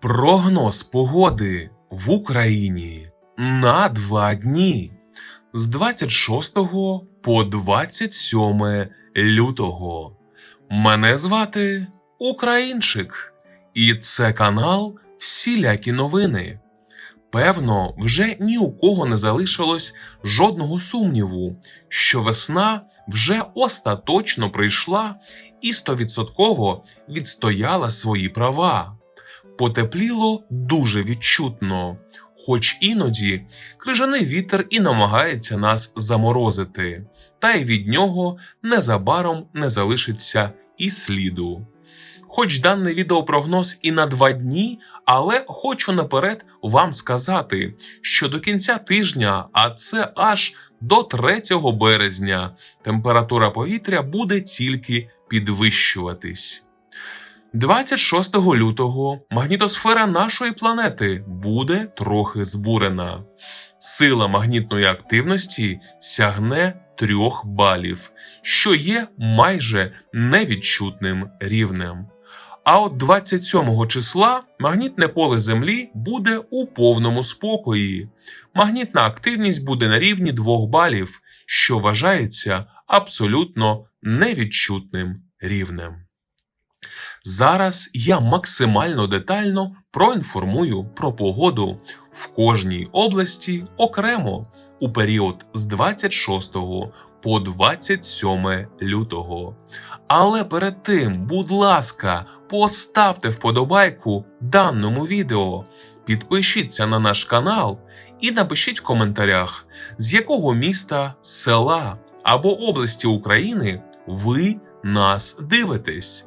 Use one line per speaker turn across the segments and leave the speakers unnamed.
Прогноз погоди в Україні на два дні з 26 по 27 лютого. Мене звати Українчик, і це канал Всілякі новини. Певно, вже ні у кого не залишилось жодного сумніву, що весна вже остаточно прийшла і стовідсотково відстояла свої права. Потепліло дуже відчутно, хоч іноді крижаний вітер і намагається нас заморозити, та й від нього незабаром не залишиться і сліду. Хоч даний відеопрогноз і на два дні, але хочу наперед вам сказати, що до кінця тижня, а це аж до 3 березня, температура повітря буде тільки підвищуватись. 26 лютого магнітосфера нашої планети буде трохи збурена. Сила магнітної активності сягне 3 балів, що є майже невідчутним рівнем. А от 27 числа магнітне поле Землі буде у повному спокої. Магнітна активність буде на рівні 2 балів, що вважається абсолютно невідчутним рівнем. Зараз я максимально детально проінформую про погоду в кожній області окремо у період з 26 по 27 лютого. Але перед тим, будь ласка, поставте вподобайку даному відео, підпишіться на наш канал і напишіть в коментарях, з якого міста, села або області України ви нас дивитесь.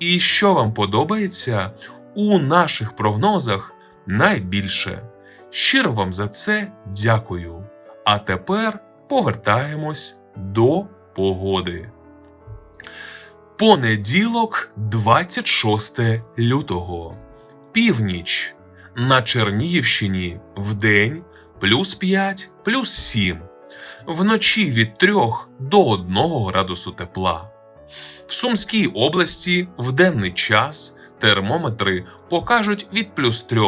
і що вам подобається у наших прогнозах найбільше. Щиро вам за це дякую. А тепер повертаємось до погоди. Понеділок, 26 лютого. Північ. На Чернігівщині вдень плюс 5, плюс 7. Вночі від 3 до 1 градусу тепла. В Сумській області в денний час термометри покажуть від плюс 3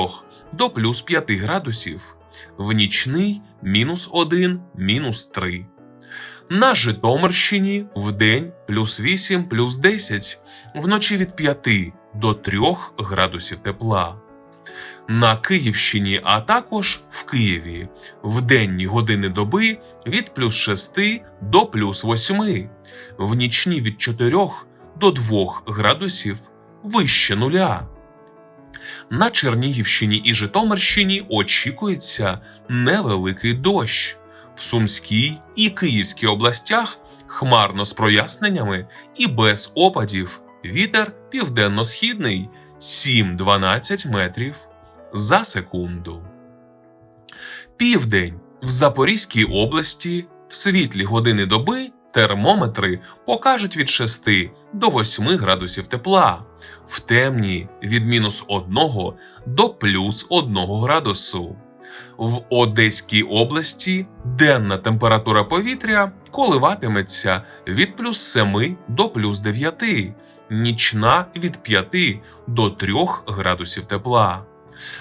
до плюс 5 градусів, в нічний мінус 1, мінус 3. На Житомирщині вдень плюс 8, плюс 10, вночі від 5 до 3 градусів тепла. На Київщині, а також в Києві в денні години доби від плюс 6 до плюс 8, в нічні від 4 до 2 градусів вище нуля. На Чернігівщині і Житомирщині очікується невеликий дощ. В Сумській і Київській областях хмарно з проясненнями і без опадів. Вітер південно-східний 7-12 метрів за секунду. Південь в Запорізькій області в світлі години доби термометри покажуть від 6 до 8 градусів тепла, в темні від мінус 1 до плюс 1 градусу. В Одеській області денна температура повітря коливатиметься від плюс 7 до плюс 9, нічна від 5 до 3 градусів тепла.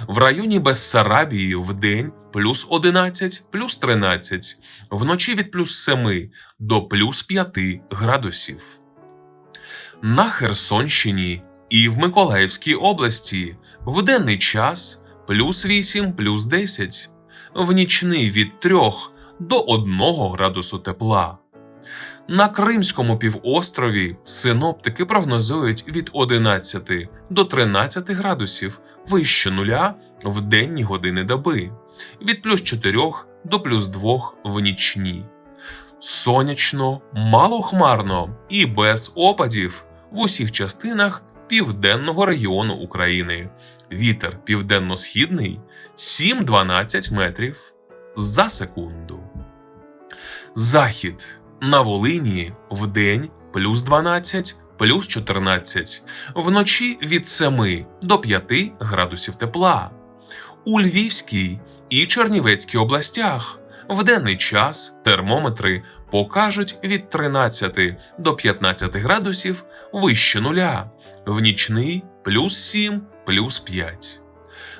В районі Бессарабії в день плюс 11, плюс 13, вночі від плюс 7 до плюс 5 градусів. На Херсонщині і в Миколаївській області в денний час плюс 8, плюс 10, в нічний від 3 до 1 градусу тепла. На Кримському півострові синоптики прогнозують від 11 до 13 градусів вище нуля в денні години доби, від плюс 4 до плюс 2 в нічні. Сонячно, малохмарно і без опадів в усіх частинах південного регіону України Вітер південно-східний 7-12 метрів за секунду. Захід на Волині вдень плюс 12, плюс 14, вночі від 7 до 5 градусів тепла. У Львівській і Чернівецькій областях в денний час термометри покажуть від 13 до 15 градусів вище нуля, в нічний плюс 7, плюс 5.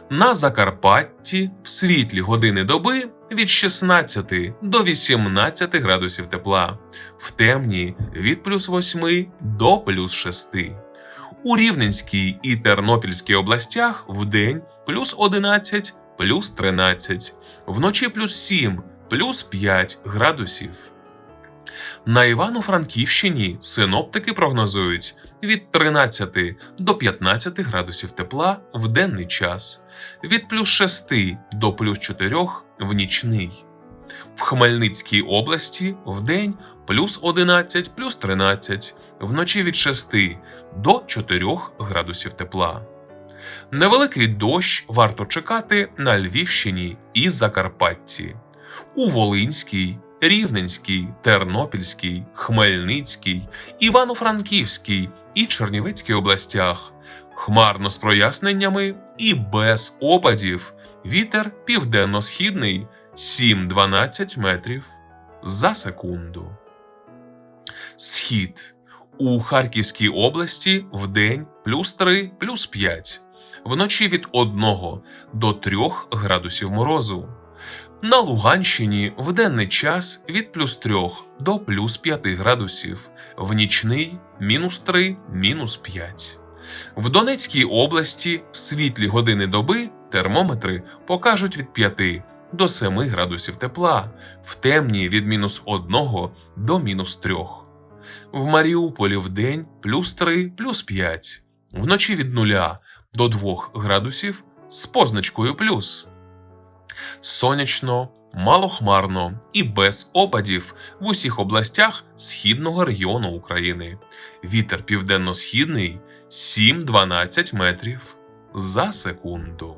На Закарпатті в світлі години доби від 16 до 18 градусів тепла, в темні від плюс 8 до плюс 6. У Рівненській і Тернопільській областях вдень плюс 11, плюс 13, вночі плюс 7, плюс 5 градусів. На Івано-Франківщині синоптики прогнозують від 13 до 15 градусів тепла в денний час, від плюс 6 до плюс 4 в нічний. В Хмельницькій області вдень плюс 11, плюс 13, вночі від 6 до 4 градусів тепла. Невеликий дощ варто чекати на Львівщині і Закарпатті. У Волинській, Рівненській, Тернопільській, Хмельницькій, Івано-Франківській і Чернівецькій областях. Хмарно з проясненнями і без опадів. Вітер південно-східний 7-12 метрів за секунду. Схід у Харківській області вдень плюс 3, плюс 5, вночі від 1 до 3 градусів морозу. На Луганщині в денний час від плюс 3 до плюс 5 градусів, в нічний мінус 3, мінус 5. В Донецькій області в світлі години доби термометри покажуть від 5 до 7 градусів тепла, в темні від мінус 1 до мінус 3. В Маріуполі вдень плюс 3, плюс 5, вночі від 0 до 2 градусів з позначкою плюс. Сонячно, малохмарно і без опадів в усіх областях східного регіону України. Вітер південно-східний 7-12 метрів за секунду.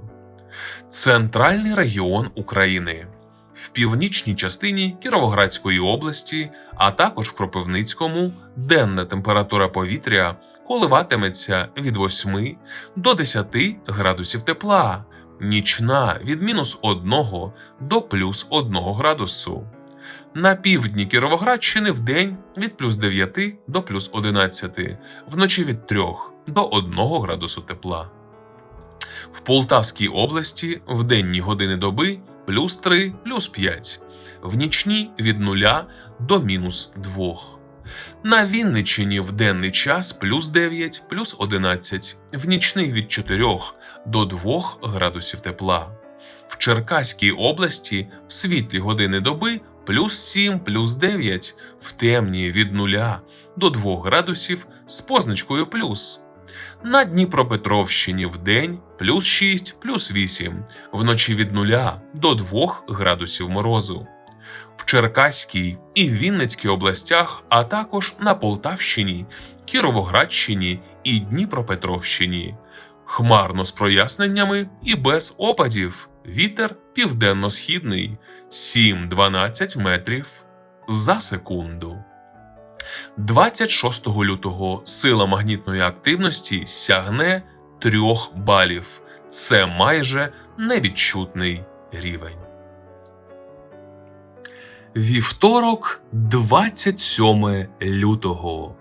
Центральний регіон України. В північній частині Кіровоградської області, а також в Кропивницькому, денна температура повітря коливатиметься від 8 до 10 градусів тепла, нічна від мінус 1 до плюс 1 градусу. На півдні Кіровоградщини в день від плюс 9 до плюс 11, вночі від 3 до 1 градусу тепла. В Полтавській області в денні години доби плюс 3, плюс 5, в нічні від 0 до мінус 2. На Вінниччині в денний час плюс 9, плюс 11, в нічний від 4 до 2 градусів тепла. В Черкаській області в світлі години доби плюс 7, плюс 9, в темні від 0 до 2 градусів з позначкою плюс. На Дніпропетровщині в день плюс 6, плюс 8, вночі від 0 до 2 градусів морозу. В Черкаській і Вінницькій областях, а також на Полтавщині, Кіровоградщині і Дніпропетровщині. Хмарно з проясненнями і без опадів. Вітер південно-східний 7-12 метрів за секунду. 26 лютого сила магнітної активності сягне 3 балів. Це майже невідчутний рівень. Вівторок, 27 лютого.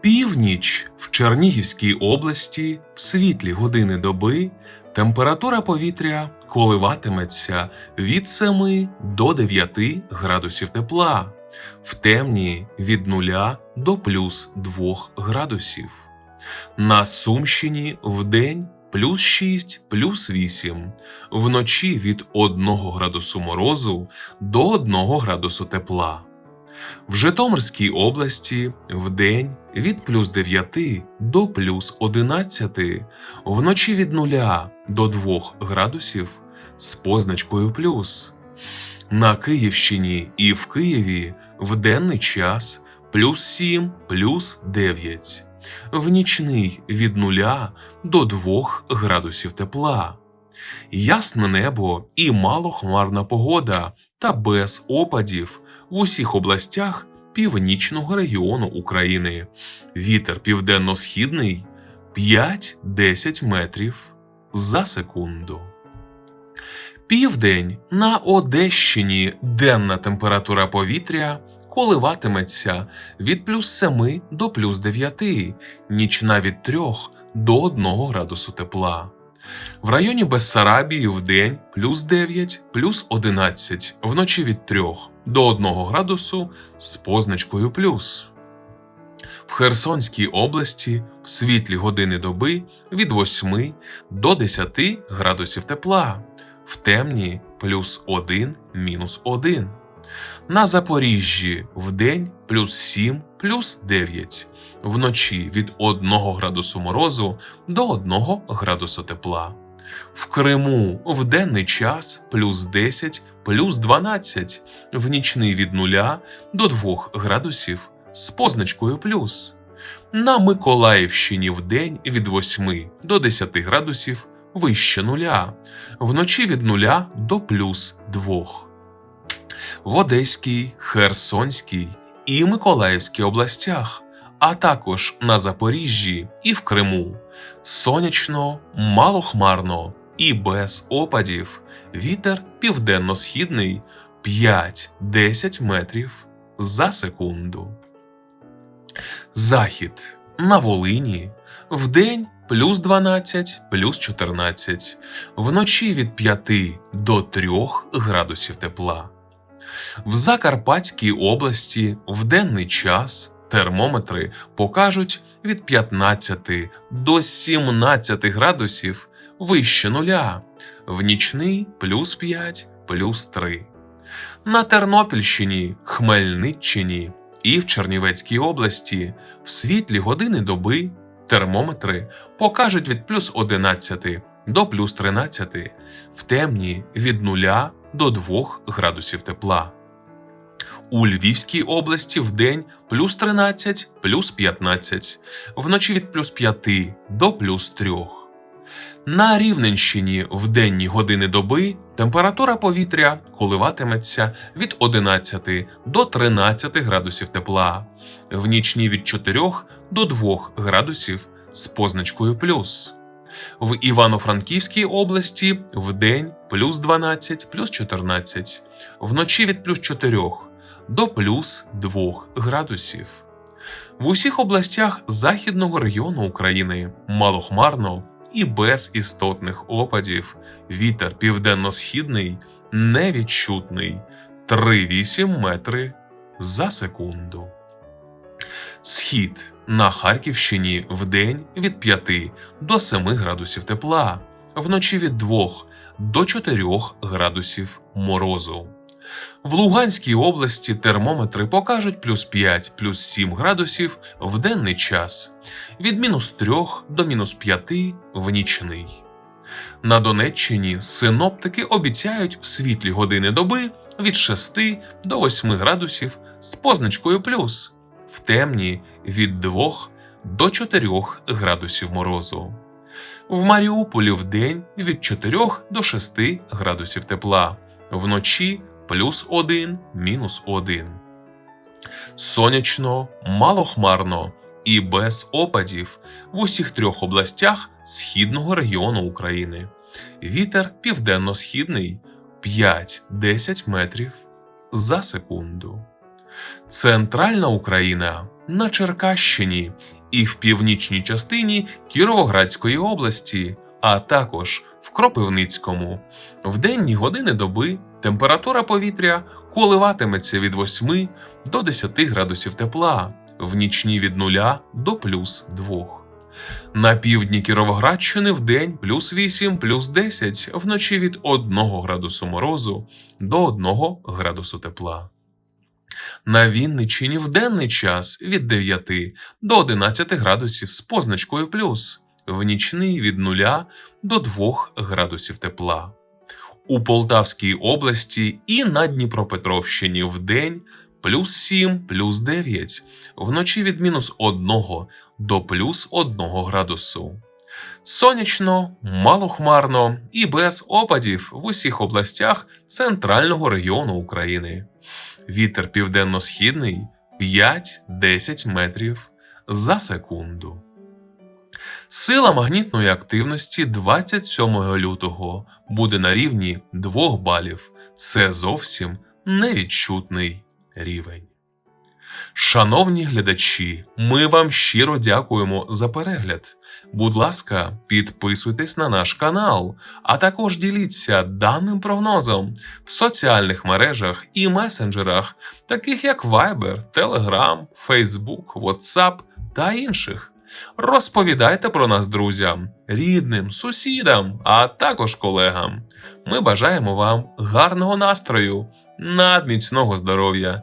Північ в Чернігівській області в світлі години доби температура повітря коливатиметься від 7 до 9 градусів тепла, в темні від 0 до плюс 2 градусів. На Сумщині вдень плюс 6, плюс 8, вночі від 1 градусу морозу до 1 градусу тепла. В Житомирській області вдень від плюс 9 до плюс 11, вночі від 0 до 2 градусів з позначкою плюс. На Київщині і в Києві в денний час плюс 7, плюс 9, в нічний від 0 до 2 градусів тепла. Ясне небо і малохмарна погода та без опадів в усіх областях північного регіону України. Вітер південно-східний 5-10 метрів за секунду. Південь на Одещині денна температура повітря коливатиметься від плюс 7 до плюс 9, нічна від 3 до 1 градусу тепла. В районі Бессарабії в день плюс 9, плюс 11, вночі від 3 до 1 градусу з позначкою плюс. В Херсонській області в світлі години доби від 8 до 10 градусів тепла, в темні плюс 1 мінус 1. На Запоріжжі в день плюс 7 плюс 9, вночі від 1 градусу морозу до 1 градусу тепла. В Криму в денний час плюс 10 плюс 12, в нічний від 0 до 2 градусів з позначкою плюс. На Миколаївщині в день від 8 до 10 градусів вище нуля, вночі від 0 до плюс 2. В Одеській, Херсонській і Миколаївській областях, а також на Запоріжжі і в Криму. Сонячно, малохмарно і без опадів. Вітер південно-східний 5-10 метрів за секунду. Захід на Волині вдень плюс 12, плюс 14, вночі від 5 до 3 градусів тепла. В Закарпатській області в денний час термометри покажуть від 15 до 17 градусів вище нуля, в нічний плюс 5, плюс 3. На Тернопільщині, Хмельниччині і в Чернівецькій області в світлі години доби термометри покажуть від плюс 11 до плюс 13, в темні від 0 до 2 градусів тепла. У Львівській області в день плюс 13, плюс 15, вночі від плюс 5 до плюс 3. На Рівненщині в денні години доби температура повітря коливатиметься від 11 до 13 градусів тепла, в нічні від 4 до 2 градусів з позначкою плюс. В Івано-Франківській області в день плюс 12, плюс 14, вночі від плюс 4 до плюс 2 градусів. В усіх областях західного регіону України малохмарно і без істотних опадів. Вітер південно-східний невідчутний 3,8 метри за секунду. Схід на Харківщині в день від 5 до 7 градусів тепла, вночі від 2 до 4 градусів морозу. В Луганській області термометри покажуть плюс 5 плюс 7 градусів в денний час, від мінус 3 до мінус 5 в нічний. На Донеччині синоптики обіцяють в світлі години доби від 6 до 8 градусів з позначкою плюс, в темні від 2 до 4 градусів морозу. В Маріуполі в день від 4 до 6 градусів тепла, вночі плюс 1, мінус 1. Сонячно, малохмарно і без опадів в усіх трьох областях східного регіону України. Вітер південно-східний 5-10 метрів за секунду. Центральна Україна на Черкащині і в північній частині Кіровоградської області, а також в Кропивницькому. В денні години доби температура повітря коливатиметься від 8 до 10 градусів тепла, в нічні від 0 до плюс 2. На півдні Кіровоградщини в день плюс 8, плюс 10, вночі від 1 градусу морозу до 1 градусу тепла. На Вінниччині в денний час від 9 до 11 градусів з позначкою плюс, в нічний від 0 до 2 градусів тепла. У Полтавській області і на Дніпропетровщині в день плюс 7, плюс 9, вночі від мінус 1 до плюс 1 градусу. Сонячно, малохмарно і без опадів в усіх областях центрального регіону України. Вітер південно-східний 5-10 метрів за секунду. Сила магнітної активності 27 лютого буде на рівні 2 балів. Це зовсім невідчутний рівень. Шановні глядачі, ми вам щиро дякуємо за перегляд. Будь ласка, підписуйтесь на наш канал, а також діліться даним прогнозом в соціальних мережах і месенджерах, таких як Viber, Telegram, Facebook, WhatsApp та інших. Розповідайте про нас друзям, рідним, сусідам, а також колегам. Ми бажаємо вам гарного настрою, надміцного здоров'я,